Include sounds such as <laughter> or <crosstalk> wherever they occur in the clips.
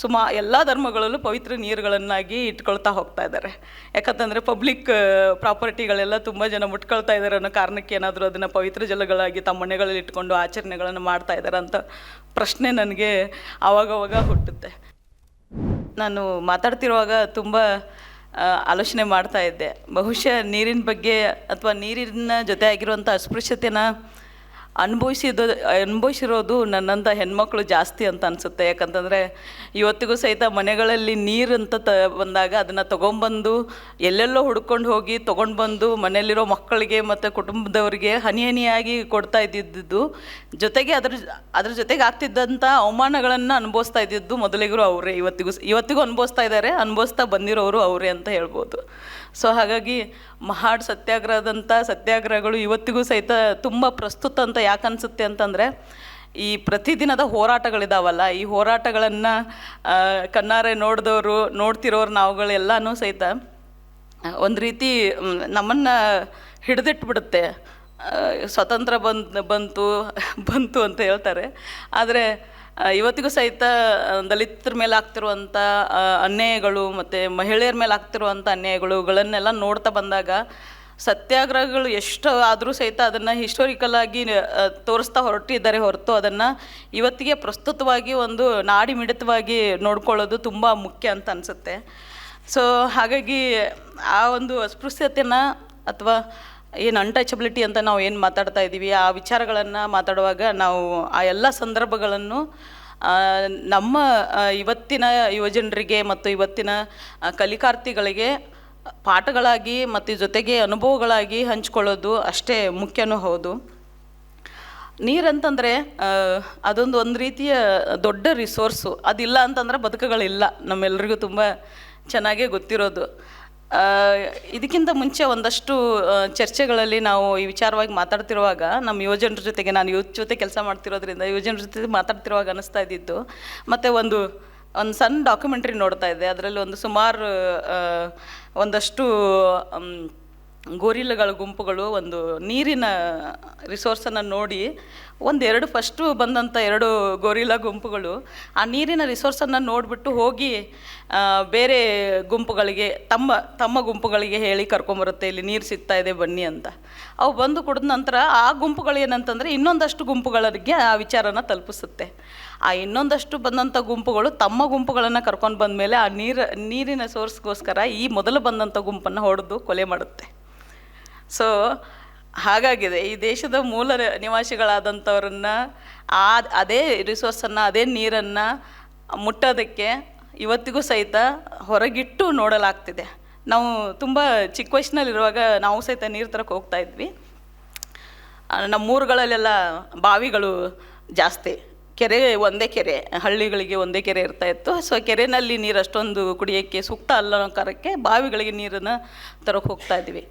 ಸುಮಾ ಎಲ್ಲ ಧರ್ಮಗಳಲ್ಲೂ ಪವಿತ್ರ ನೀರುಗಳನ್ನಾಗಿ ಇಟ್ಕೊಳ್ತಾ ಹೋಗ್ತಾ ಇದ್ದಾರೆ. ಯಾಕಂತಂದರೆ ಪಬ್ಲಿಕ್ ಪ್ರಾಪರ್ಟಿಗಳೆಲ್ಲ ತುಂಬ ಜನ ಮುಟ್ಕೊಳ್ತಾ ಇದ್ದಾರೆ ಅನ್ನೋ ಕಾರಣಕ್ಕೆ ಏನಾದರೂ ಅದನ್ನು ಪವಿತ್ರ ಜಲಗಳಾಗಿ ತಮ್ಮ ಮನೆಗಳಲ್ಲಿ ಇಟ್ಕೊಂಡು ಆಚರಣೆಗಳನ್ನು ಮಾಡ್ತಾ ಇದ್ದಾರೆ ಅಂತ ಪ್ರಶ್ನೆ ನನಗೆ ಆವಾಗವಾಗ ಹುಟ್ಟುತ್ತೆ. ನಾನು ಮಾತಾಡ್ತಿರುವಾಗ ತುಂಬ ಆಲೋಚನೆ ಮಾಡ್ತಾ ಇದ್ದೆ. ಬಹುಶಃ ನೀರಿನ ಬಗ್ಗೆ ಅಥವಾ ನೀರಿನ ಜೊತೆ ಆಗಿರುವಂಥ ಅಸ್ಪೃಶ್ಯತೆನ ಅನುಭವಿಸಿದ, ಅನುಭವಿಸಿರೋದು ನನ್ನಂಥ ಹೆಣ್ಮಕ್ಳು ಜಾಸ್ತಿ ಅಂತ ಅನಿಸುತ್ತೆ. ಯಾಕಂತಂದರೆ ಇವತ್ತಿಗೂ ಸಹಿತ ಮನೆಗಳಲ್ಲಿ ನೀರು ಅಂತ ತ, ಬಂದಾಗ ಅದನ್ನು ತೊಗೊಂಬಂದು ಎಲ್ಲೆಲ್ಲೋ ಹುಡ್ಕೊಂಡು ಹೋಗಿ ತೊಗೊಂಡು ಬಂದು ಮನೆಯಲ್ಲಿರೋ ಮಕ್ಕಳಿಗೆ ಮತ್ತು ಕುಟುಂಬದವರಿಗೆ ಹನಿ ಹನಿಯಾಗಿ ಕೊಡ್ತಾ ಇದ್ದಿದ್ದು, ಜೊತೆಗೆ ಅದ್ರ ಅದ್ರ ಜೊತೆಗೆ ಆಗ್ತಿದ್ದಂಥ ಅವಮಾನಗಳನ್ನು ಅನುಭವಿಸ್ತಾ ಇದ್ದಿದ್ದು ಮೊದಲಿಗರು ಅವರೇ. ಇವತ್ತಿಗೂ ಇವತ್ತಿಗೂ ಅನುಭವಿಸ್ತಾ ಇದ್ದಾರೆ ಅನುಭವಿಸ್ತಾ ಬಂದಿರೋರು ಅವರೇ ಅಂತ ಹೇಳ್ಬೋದು. ಸೊ ಹಾಗಾಗಿ ಮಹಾಡ್ ಸತ್ಯಾಗ್ರಹದಂಥ ಸತ್ಯಾಗ್ರಹಗಳು ಇವತ್ತಿಗೂ ಸಹಿತ ತುಂಬ ಪ್ರಸ್ತುತ ಅಂತ ಯಾಕೆ ಅನಿಸುತ್ತೆ ಅಂತಂದರೆ, ಈ ಪ್ರತಿದಿನದ ಹೋರಾಟಗಳಿದಾವಲ್ಲ, ಈ ಹೋರಾಟಗಳನ್ನು ಕಣ್ಣಾರೆ ನೋಡಿದವರು ನೋಡ್ತಿರೋರು ನಾವುಗಳೆಲ್ಲನೂ ಸಹಿತ ಒಂದು ರೀತಿ ನಮ್ಮನ್ನು ಹಿಡಿದಿಟ್ಬಿಡುತ್ತೆ. ಸ್ವತಂತ್ರ ಬಂದು, ಬಂತು <laughs> ಬಂತು ಅಂತ ಹೇಳ್ತಾರೆ. ಆದರೆ ಇವತ್ತಿಗೂ ಸಹಿತ ದಲಿತರ ಮೇಲೆ ಆಗ್ತಿರುವಂಥ ಅನ್ಯಾಯಗಳು ಮತ್ತು ಮಹಿಳೆಯರ ಮೇಲೆ ಆಗ್ತಿರುವಂಥ ಅನ್ಯಾಯಗಳುಗಳನ್ನೆಲ್ಲ ನೋಡ್ತಾ ಬಂದಾಗ ಸತ್ಯಾಗ್ರಹಗಳು ಎಷ್ಟು ಆದರೂ ಸಹಿತ ಅದನ್ನು ಹಿಸ್ಟೋರಿಕಲ್ ಆಗಿ ಆ, ತೋರಿಸ್ತಾ ಹೊರಟಿದ್ದಾರೆ ಹೊರತು ಅದನ್ನು ಇವತ್ತಿಗೆ ಪ್ರಸ್ತುತವಾಗಿ ಒಂದು ನಾಡಿ ಮಿಡಿತವಾಗಿ ನೋಡ್ಕೊಳ್ಳೋದು ತುಂಬ ಮುಖ್ಯ ಅಂತ ಅನಿಸುತ್ತೆ. ಸೊ ಹಾಗಾಗಿ ಆ ಒಂದು ಅಸ್ಪೃಶ್ಯತೆನ ಅಥವಾ ಏನು ಅನ್ಟಚಬಿಲಿಟಿ ಅಂತ ನಾವು ಏನು ಮಾತಾಡ್ತಾ ಇದ್ದೀವಿ ಆ ವಿಚಾರಗಳನ್ನು ಮಾತಾಡುವಾಗ ನಾವು ಆ ಎಲ್ಲ ಸಂದರ್ಭಗಳನ್ನು ನಮ್ಮ ಇವತ್ತಿನ ಯುವಜನರಿಗೆ ಮತ್ತು ಇವತ್ತಿನ ಕಲಿಕಾರ್ಥಿಗಳಿಗೆ ಪಾಠಗಳಾಗಿ ಮತ್ತು ಜೊತೆಗೆ ಅನುಭವಗಳಾಗಿ ಹಂಚ್ಕೊಳ್ಳೋದು ಅಷ್ಟೇ ಮುಖ್ಯನೂ ಹೌದು. ನೀರಂತಂದರೆ ಅದೊಂದು ಒಂದು ರೀತಿಯ ದೊಡ್ಡ ರಿಸೋರ್ಸು ಅದಿಲ್ಲ ಅಂತಂದ್ರೆ ಬದುಕುಗಳಿಲ್ಲ. ನಮ್ಮೆಲ್ಲರಿಗೂ ತುಂಬ ಚೆನ್ನಾಗೇ ಗೊತ್ತಿರೋದು. ಇದಕ್ಕಿಂತ ಮುಂಚೆ ಒಂದಷ್ಟು ಚರ್ಚೆಗಳಲ್ಲಿ ನಾವು ಈ ವಿಚಾರವಾಗಿ ಮಾತಾಡ್ತಿರುವಾಗ ನಮ್ಮ ಯುವಜನರ ಜೊತೆಗೆ ನಾನು ಯುವ ಜೊತೆ ಕೆಲಸ ಮಾಡ್ತಿರೋದ್ರಿಂದ ಯುವಜನರ ಜೊತೆ ಮಾತಾಡ್ತಿರುವಾಗ ಅನ್ನಿಸ್ತಾ ಇದ್ದಿದ್ದು. ಮತ್ತು ಒಂದು ಒಂದು ಸಣ್ಣ ಡಾಕ್ಯುಮೆಂಟ್ರಿ ನೋಡ್ತಾ ಇದ್ದೆ. ಅದರಲ್ಲಿ ಒಂದು ಸುಮಾರು ಒಂದಷ್ಟು ಗೋರಿಲ್ಲಗಳ ಗುಂಪುಗಳು ಒಂದು ನೀರಿನ ರಿಸೋರ್ಸನ್ನು ನೋಡಿ ಒಂದೆರಡು ಫಸ್ಟು ಬಂದಂಥ ಎರಡು ಗೋರಿಲ್ಲ ಗುಂಪುಗಳು, ಆ ನೀರಿನ ರಿಸೋರ್ಸನ್ನು ನೋಡಿಬಿಟ್ಟು ಹೋಗಿ ಬೇರೆ ಗುಂಪುಗಳಿಗೆ, ತಮ್ಮ ತಮ್ಮ ಗುಂಪುಗಳಿಗೆ ಹೇಳಿ ಕರ್ಕೊಂಬರುತ್ತೆ, ಇಲ್ಲಿ ನೀರು ಸಿಗ್ತಾ ಇದೆ ಬನ್ನಿ ಅಂತ. ಅವು ಬಂದು ಕುಡಿದ ನಂತರ ಆ ಗುಂಪುಗಳು ಏನಂತಂದರೆ ಇನ್ನೊಂದಷ್ಟು ಗುಂಪುಗಳಿಗೆ ಆ ವಿಚಾರನ ತಲುಪಿಸುತ್ತೆ. ಆ ಇನ್ನೊಂದಷ್ಟು ಬಂದಂಥ ಗುಂಪುಗಳು ತಮ್ಮ ಗುಂಪುಗಳನ್ನು ಕರ್ಕೊಂಡು ಬಂದಮೇಲೆ ಆ ನೀರು, ನೀರಿನ ಸೋರ್ಸ್ಗೋಸ್ಕರ ಈ ಮೊದಲು ಬಂದಂಥ ಗುಂಪನ್ನು ಹೊಡೆದು ಕೊಲೆ ಮಾಡುತ್ತೆ. ಸೊ ಹಾಗಾಗಿದೆ. ಈ ದೇಶದ ಮೂಲ ನಿವಾಸಿಗಳಾದಂಥವ್ರನ್ನ ಆ ಅದೇ ರಿಸೋರ್ಸನ್ನು ಅದೇ ನೀರನ್ನು ಮುಟ್ಟೋದಕ್ಕೆ ಇವತ್ತಿಗೂ ಸಹಿತ ಹೊರಗಿಟ್ಟು ನೋಡಲಾಗ್ತಿದೆ. ನಾವು ತುಂಬ ಚಿಕ್ಕ ವಯಸ್ಸಿನಲ್ಲಿರುವಾಗ ನಾವು ಸಹಿತ ನೀರು ತರಕ್ಕೆ ಹೋಗ್ತಾ ಇದ್ವಿ. ಆ, ನಮ್ಮ ಊರುಗಳಲ್ಲೆಲ್ಲ ಬಾವಿಗಳು ಜಾಸ್ತಿ. ಕೆರೆ ಒಂದೇ ಕೆರೆ ಹಳ್ಳಿಗಳಿಗೆ ಒಂದೇ ಕೆರೆ ಇರ್ತಾ ಇತ್ತು. ಸೊ ಕೆರೆನಲ್ಲಿ ನೀರು ಅಷ್ಟೊಂದು ಕುಡಿಯೋಕ್ಕೆ ಸೂಕ್ತ ಅಲ್ಲ ಅನ್ನೋ ಕಾರಣಕ್ಕೆ ಬಾವಿಗಳಿಗೆ ನೀರನ್ನು ತರಕ್ಕೆ ಹೋಗ್ತಾ ಇದ್ವಿ.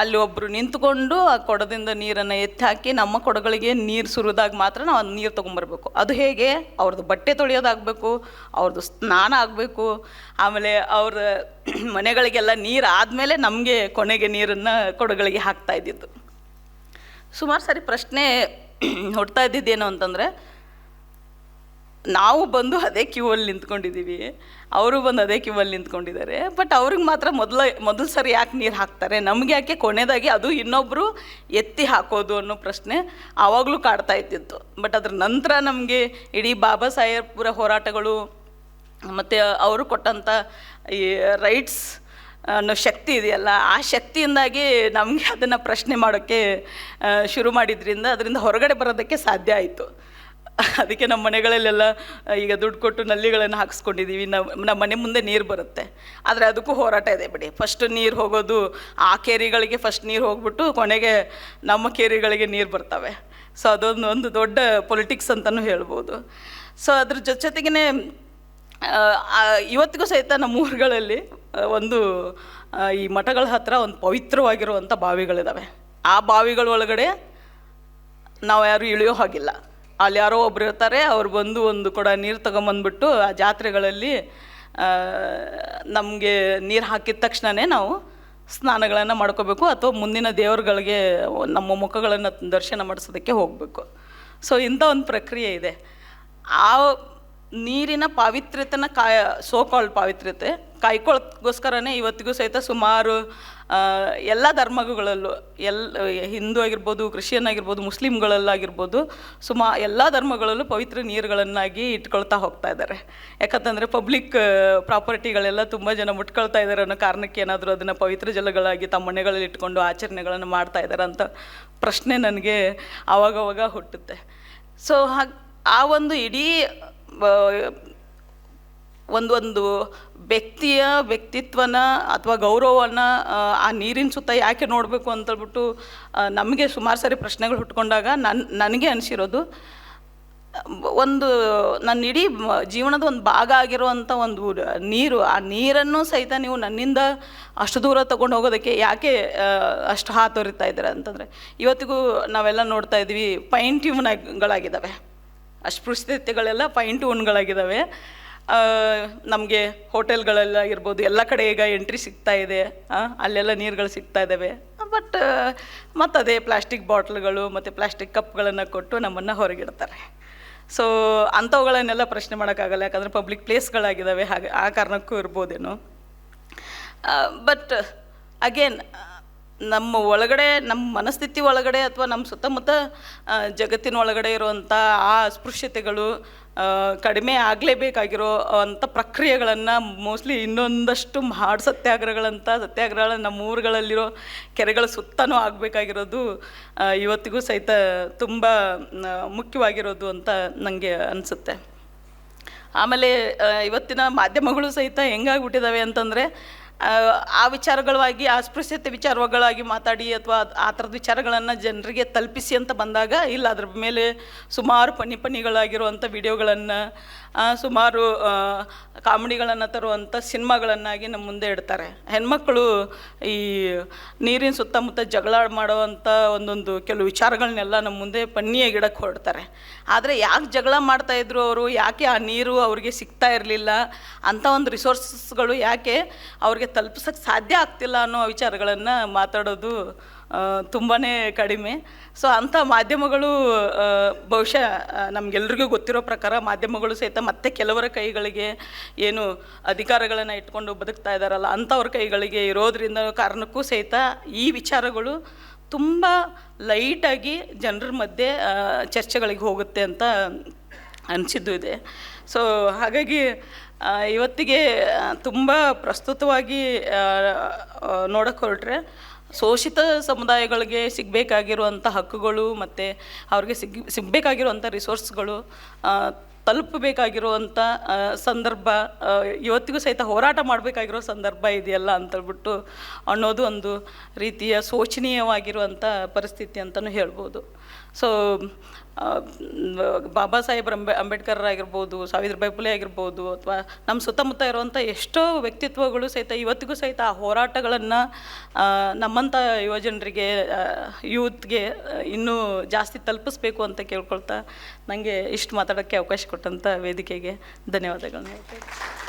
ಅಲ್ಲಿ ಒಬ್ಬರು ನಿಂತ್ಕೊಂಡು ಆ ಕೊಡದಿಂದ ನೀರನ್ನು ಎತ್ತಿ ಹಾಕಿ ನಮ್ಮ ಕೊಡಗಳಿಗೆ ನೀರು ಸುರಿದಾಗ ಮಾತ್ರ ನಾವು ಅದು ನೀರು ತೊಗೊಂಬರ್ಬೇಕು. ಅದು ಹೇಗೆ? ಅವ್ರದ್ದು ಬಟ್ಟೆ ತೊಳೆಯೋದಾಗಬೇಕು ಅವ್ರದ್ದು ಸ್ನಾನ ಆಗಬೇಕು, ಆಮೇಲೆ ಅವ್ರ <clears throat> ಮನೆಗಳಿಗೆಲ್ಲ ನೀರು ಆದಮೇಲೆ ನಮಗೆ ಕೊನೆಗೆ ನೀರನ್ನು ಕೊಡಗಳಿಗೆ ಹಾಕ್ತಾ ಇದ್ದಿದ್ದು. ಸುಮಾರು ಸಾರಿ ಪ್ರಶ್ನೆ <clears throat> ಹೊಡ್ತಾ ಇದ್ದಿದ್ದೇನು ಅಂತಂದರೆ ನಾವು ಬಂದು ಅದೇ ಕ್ಯೂ ಅಲ್ಲಿ ನಿಂತ್ಕೊಂಡಿದ್ದೀವಿ ಅವರು ಬಂದು ಅದೇ ಕ್ಯೂ ಅಲ್ಲಿ ನಿಂತ್ಕೊಂಡಿದ್ದಾರೆ. ಬಟ್ ಅವ್ರಿಗೆ ಮಾತ್ರ ಮೊದಲ, ಮೊದಲು ಸರಿ ಯಾಕೆ ನೀರು ಹಾಕ್ತಾರೆ? ನಮಗೆ ಯಾಕೆ? ಕೊನೆಯದಾಗಿ ಅದು ಇನ್ನೊಬ್ಬರು ಎತ್ತಿ ಹಾಕೋದು ಅನ್ನೋ ಪ್ರಶ್ನೆ ಆವಾಗಲೂ ಕಾಡ್ತಾ ಇದ್ದಿತ್ತು. ಬಟ್ ಅದ್ರ ನಂತರ ನಮಗೆ ಇಡೀ ಬಾಬಾ ಸಾಹೇಬ್ರ ಹೋರಾಟಗಳು, ಮತ್ತು ಅವರು ಕೊಟ್ಟಂಥ ಈ ರೈಟ್ಸ್ ಅನ್ನೋ ಶಕ್ತಿ ಇದೆಯಲ್ಲ, ಆ ಶಕ್ತಿಯಿಂದಾಗಿ ನಮಗೆ ಅದನ್ನು ಪ್ರಶ್ನೆ ಮಾಡೋಕ್ಕೆ ಶುರು ಮಾಡಿದ್ರಿಂದ ಅದರಿಂದ ಹೊರಗಡೆ ಬರೋದಕ್ಕೆ ಸಾಧ್ಯ ಆಯಿತು. ಅದಕ್ಕೆ ನಮ್ಮ ಮನೆಗಳಲ್ಲೆಲ್ಲ ಈಗ ದುಡ್ಡು ಕೊಟ್ಟು ನಲ್ಲಿಗಳನ್ನು ಹಾಕಿಸ್ಕೊಂಡಿದ್ದೀವಿ. ನಮ್ಮ ನಮ್ಮ ಮನೆ ಮುಂದೆ ನೀರು ಬರುತ್ತೆ. ಆದರೆ ಅದಕ್ಕೂ ಹೋರಾಟ ಇದೆ ಬಿಡಿ. ಫಸ್ಟ್ ನೀರು ಹೋಗೋದು, ಆ ಕೇರಿಗಳಿಗೆ ಫಸ್ಟ್ ನೀರು ಹೋಗ್ಬಿಟ್ಟು ಕೊನೆಗೆ ನಮ್ಮ ಕೇರಿಗಳಿಗೆ ನೀರು ಬರ್ತವೆ. ಸೊ ಅದೊಂದು, ಒಂದು ದೊಡ್ಡ ಪೊಲಿಟಿಕ್ಸ್ ಅಂತಲೂ ಹೇಳ್ಬೋದು. ಸೊ ಅದ್ರ ಜೊತೆ ಜೊತೆಗೇ ಇವತ್ತಿಗೂ ಸಹಿತ ನಮ್ಮ ಊರುಗಳಲ್ಲಿ ಒಂದು ಈ ಮಠಗಳ ಹತ್ರ ಒಂದು ಪವಿತ್ರವಾಗಿರುವಂಥ ಬಾವಿಗಳಿದ್ದಾವೆ ಆ ಬಾವಿಗಳ ಒಳಗಡೆ ನಾವು ಯಾರು ಇಳಿಯೋ ಹಾಗಿಲ್ಲ. ಅಲ್ಲಿ ಯಾರೋ ಒಬ್ರು ಇರ್ತಾರೆ, ಅವ್ರು ಬಂದು ಒಂದು ಕೊಡ ನೀರು ತಗೊಂಬಂದ್ಬಿಟ್ಟು ಆ ಜಾತ್ರೆಗಳಲ್ಲಿ ನಮಗೆ ನೀರು ಹಾಕಿದ ತಕ್ಷಣವೇ ನಾವು ಸ್ನಾನಗಳನ್ನು ಮಾಡ್ಕೋಬೇಕು ಅಥವಾ ಮುಂದಿನ ದೇವರುಗಳಿಗೆ ನಮ್ಮ ಮುಖಗಳನ್ನು ದರ್ಶನ ಮಾಡಿಸೋದಕ್ಕೆ ಹೋಗಬೇಕು. ಸೊ ಇಂಥ ಒಂದು ಪ್ರಕ್ರಿಯೆ ಇದೆ. ಆ ನೀರಿನ ಪಾವಿತ್ರ್ಯತೆನ ಕಾಯ ಸೋಕಾಳ್ ಪಾವಿತ್ರ್ಯತೆ ಕಾಯ್ಕೊಳ್ಳೋಕ್ಕೋಸ್ಕರನೇ ಇವತ್ತಿಗೂ ಸಹಿತ ಸುಮಾರು ಎಲ್ಲ ಧರ್ಮಗಳಲ್ಲೂ ಎಲ್ಲ ಹಿಂದೂ ಆಗಿರ್ಬೋದು, ಕ್ರಿಶ್ಚಿಯನ್ ಆಗಿರ್ಬೋದು, ಮುಸ್ಲಿಮ್ಗಳಲ್ಲಾಗಿರ್ಬೋದು, ಸುಮಾ, ಎಲ್ಲ ಧರ್ಮಗಳಲ್ಲೂ ಪವಿತ್ರ ನೀರುಗಳನ್ನಾಗಿ ಇಟ್ಕೊಳ್ತಾ ಹೋಗ್ತಾ ಇದ್ದಾರೆ. ಯಾಕಂತಂದರೆ ಪಬ್ಲಿಕ್ ಪ್ರಾಪರ್ಟಿಗಳೆಲ್ಲ ತುಂಬ ಜನ ಮುಟ್ಕೊಳ್ತಾ ಇದ್ದಾರೆ ಅನ್ನೋ ಕಾರಣಕ್ಕೆ ಏನಾದರೂ ಅದನ್ನು ಪವಿತ್ರ ಜಲಗಳಾಗಿ ತಮ್ಮ ಮನೆಗಳಲ್ಲಿ ಇಟ್ಕೊಂಡು ಆಚರಣೆಗಳನ್ನು ಮಾಡ್ತಾ ಇದ್ದಾರೆ ಅಂತ ಪ್ರಶ್ನೆ ನನಗೆ ಆವಾಗವಾಗ ಹುಟ್ಟುತ್ತೆ. ಸೊ, ಹಾಗೆ, ಆ ಒಂದು ಇಡೀ ಆ, ಒಂದು ಒಂದು ವ್ಯಕ್ತಿಯ ವ್ಯಕ್ತಿತ್ವನ ಅಥವಾ ಗೌರವವನ್ನು ಆ ನೀರಿನ ಸುತ್ತ ಯಾಕೆ ನೋಡಬೇಕು ಅಂತೇಳ್ಬಿಟ್ಟು ನಮಗೆ ಸುಮಾರು ಸಾರಿ ಪ್ರಶ್ನೆಗಳು ಹುಟ್ಕೊಂಡಾಗ ನನ್ನ ನನಗೆ ಅನಿಸಿರೋದು ಒಂದು ನನ್ನ ಇಡೀ ಜೀವನದ ಒಂದು ಭಾಗ ಆಗಿರುವಂಥ ಒಂದು ನೀರು ಆ ನೀರನ್ನು ಸಹಿತ ನೀವು ನನ್ನಿಂದ ಅಷ್ಟು ದೂರ ತೊಗೊಂಡು ಹೋಗೋದಕ್ಕೆ ಯಾಕೆ ಅಷ್ಟು ಹಾತೊರಿತಾ ಇದ್ದೀರ ಅಂತಂದರೆ ಇವತ್ತಿಗೂ ನಾವೆಲ್ಲ ನೋಡ್ತಾ ಇದ್ದೀವಿ ಪೈನ್ ಟ್ಯೂನ್ಗಳಾಗಿದ್ದಾವೆ ಅಸ್ಪೃಶ್ಯತೆಗಳೆಲ್ಲ ಫೈನ್ ಟೂನ್ಗಳಾಗಿದ್ದಾವೆ ನಮಗೆ ಹೋಟೆಲ್ಗಳಲ್ಲಾಗಿರ್ಬೋದು ಎಲ್ಲ ಕಡೆ ಈಗ ಎಂಟ್ರಿ ಸಿಗ್ತಾ ಇದೆ. ಅಲ್ಲೆಲ್ಲ ನೀರುಗಳು ಸಿಗ್ತಾ ಇದ್ದಾವೆ ಬಟ್ ಮತ್ತು ಅದೇ ಪ್ಲಾಸ್ಟಿಕ್ ಬಾಟ್ಲ್ಗಳು ಮತ್ತು ಪ್ಲಾಸ್ಟಿಕ್ ಕಪ್ಗಳನ್ನು ಕೊಟ್ಟು ನಮ್ಮನ್ನು ಹೊರಗಿಡ್ತಾರೆ. ಸೊ ಅಂಥವುಗಳನ್ನೆಲ್ಲ ಪ್ರಶ್ನೆ ಮಾಡೋಕ್ಕಾಗಲ್ಲ, ಯಾಕಂದರೆ ಪಬ್ಲಿಕ್ ಪ್ಲೇಸ್ಗಳಾಗಿದ್ದಾವೆ ಹಾಗೆ ಆ ಕಾರಣಕ್ಕೂ ಇರ್ಬೋದೇನೋ. ಬಟ್ ಅಗೇನ್ ನಮ್ಮ ಒಳಗಡೆ, ನಮ್ಮ ಮನಸ್ಥಿತಿ ಒಳಗಡೆ ಅಥವಾ ನಮ್ಮ ಸುತ್ತಮುತ್ತ ಜಗತ್ತಿನ ಒಳಗಡೆ ಇರುವಂಥ ಆ ಅಸ್ಪೃಶ್ಯತೆಗಳು ಕಡಿಮೆ ಆಗಲೇಬೇಕಾಗಿರೋ ಅಂಥ ಪ್ರಕ್ರಿಯೆಗಳನ್ನು ಮೋಸ್ಟ್ಲಿ ಇನ್ನೊಂದಷ್ಟು ಹಾಡು ಸತ್ಯಾಗ್ರಹಗಳಂಥ ಸತ್ಯಾಗ್ರಹಗಳ ನಮ್ಮ ಊರುಗಳಲ್ಲಿರೋ ಕೆರೆಗಳ ಸುತ್ತನೂ ಆಗಬೇಕಾಗಿರೋದು ಇವತ್ತಿಗೂ ಸಹಿತ ತುಂಬ ಮುಖ್ಯವಾಗಿರೋದು ಅಂತ ನನಗೆ ಅನಿಸುತ್ತೆ. ಆಮೇಲೆ ಇವತ್ತಿನ ಮಾಧ್ಯಮಗಳು ಸಹಿತ ಹೆಂಗಾಗ್ಬಿಟ್ಟಿದ್ದಾವೆ ಅಂತಂದರೆ ಆ ವಿಚಾರಗಳಾಗಿ ಅಸ್ಪೃಶ್ಯತೆ ವಿಚಾರಗಳಾಗಿ ಮಾತಾಡಿ ಅಥವಾ ಆ ಥರದ ವಿಚಾರಗಳನ್ನು ಜನರಿಗೆ ತಲುಪಿಸಿ ಅಂತ ಬಂದಾಗ, ಇಲ್ಲ, ಅದ್ರ ಮೇಲೆ ಸುಮಾರು ಪನಿ ಪನಿಗಳಾಗಿರುವಂಥ ವಿಡಿಯೋಗಳನ್ನು ಸುಮಾರು ಕಾಮಿಡಿಗಳನ್ನು ತರುವಂಥ ಸಿನಿಮಾಗಳನ್ನಾಗಿ ನಮ್ಮ ಮುಂದೆ ಇಡ್ತಾರೆ. ಹೆಣ್ಮಕ್ಕಳು ಈ ನೀರಿನ ಸುತ್ತಮುತ್ತ ಜಗಳ ಮಾಡುವಂಥ ಒಂದೊಂದು ಕೆಲವು ವಿಚಾರಗಳನ್ನೆಲ್ಲ ನಮ್ಮ ಮುಂದೆ ಪನ್ನಿಯಾಗಿ ಇಡಕ್ಕೆ ಹೊರಡ್ತಾರೆ ಆದರೆ ಯಾಕೆ ಜಗಳ ಮಾಡ್ತಾಯಿದ್ರು ಅವರು? ಯಾಕೆ ಆ ನೀರು ಅವ್ರಿಗೆ ಸಿಗ್ತಾ ಇರಲಿಲ್ಲ? ಅಂಥ ಒಂದು ರಿಸೋರ್ಸಸ್ಗಳು ಯಾಕೆ ಅವ್ರಿಗೆ ತಲುಪಿಸೋಕ್ಕೆ ಸಾಧ್ಯ ಆಗ್ತಿಲ್ಲ ಅನ್ನೋ ವಿಚಾರಗಳನ್ನು ಮಾತಾಡೋದು ತುಂಬಾ ಕಡಿಮೆ. ಸೊ ಅಂಥ ಮಾಧ್ಯಮಗಳು ಬಹುಶಃ ನಮಗೆಲ್ರಿಗೂ ಗೊತ್ತಿರೋ ಪ್ರಕಾರ ಮಾಧ್ಯಮಗಳು ಸಹಿತ ಮತ್ತೆ ಕೆಲವರ ಕೈಗಳಿಗೆ ಏನು ಅಧಿಕಾರಗಳನ್ನು ಇಟ್ಕೊಂಡು ಬದುಕ್ತಾ ಇದ್ದಾರಲ್ಲ ಅಂಥವ್ರ ಕೈಗಳಿಗೆ ಇರೋದ್ರಿಂದ ಕಾರಣಕ್ಕೂ ಸಹಿತ ಈ ವಿಚಾರಗಳು ತುಂಬ ಲೈಟಾಗಿ ಜನರ ಮಧ್ಯೆ ಚರ್ಚೆಗಳಿಗೆ ಹೋಗುತ್ತೆ ಅಂತ ಅನಿಸಿದ್ದು ಇದೆ. ಸೊ ಹಾಗಾಗಿ ಇವತ್ತಿಗೆ ತುಂಬ ಪ್ರಸ್ತುತವಾಗಿ ನೋಡಕ್ಕೆ ಹೊರಟ್ರೆ ಶೋಷಿತ ಸಮುದಾಯಗಳಿಗೆ ಸಿಗಬೇಕಾಗಿರುವಂಥ ಹಕ್ಕುಗಳು ಮತ್ತು ಅವ್ರಿಗೆ ಸಿಗ್ ಸಿಗಬೇಕಾಗಿರುವಂಥ ರಿಸೋರ್ಸ್ಗಳು ತಲುಪಬೇಕಾಗಿರುವಂಥ ಸಂದರ್ಭ ಇವತ್ತಿಗೂ ಸಹಿತ ಹೋರಾಟ ಮಾಡಬೇಕಾಗಿರೋ ಸಂದರ್ಭ ಇದೆಯಲ್ಲ ಅಂತೇಳ್ಬಿಟ್ಟು ಅನ್ನೋದು ಒಂದು ರೀತಿಯ ಶೋಚನೀಯವಾಗಿರುವಂಥ ಪರಿಸ್ಥಿತಿ ಅಂತಲೂ ಹೇಳ್ಬೋದು. ಸೊ ಬಾಬಾ ಸಾಹೇಬ್ ಅಂಬೆ, ಅಂಬೇಡ್ಕರ್ ಆಗಿರ್ಬೋದು ಸಾವಿತ್ರಿಬಾಯಿ ಪುಲೆ ಆಗಿರ್ಬೋದು, ಅಥವಾ ನಮ್ಮ ಸುತ್ತಮುತ್ತ ಇರುವಂಥ ಎಷ್ಟೋ ವ್ಯಕ್ತಿತ್ವಗಳು ಸಹಿತ ಇವತ್ತಿಗೂ ಸಹಿತ ಆ ಹೋರಾಟಗಳನ್ನು ನಮ್ಮಂಥ ಯುವಜನರಿಗೆ ಯೂತ್ಗೆ ಇನ್ನೂ ಜಾಸ್ತಿ ತಲುಪಿಸ್ಬೇಕು ಅಂತ ಕೇಳ್ಕೊಳ್ತಾ ನನಗೆ ಇಷ್ಟು ಮಾತಾಡೋಕ್ಕೆ ಅವಕಾಶ ಕೊಟ್ಟಂಥ ವೇದಿಕೆಗೆ ಧನ್ಯವಾದಗಳನ್ನ ಹೇಳ್ತೀನಿ.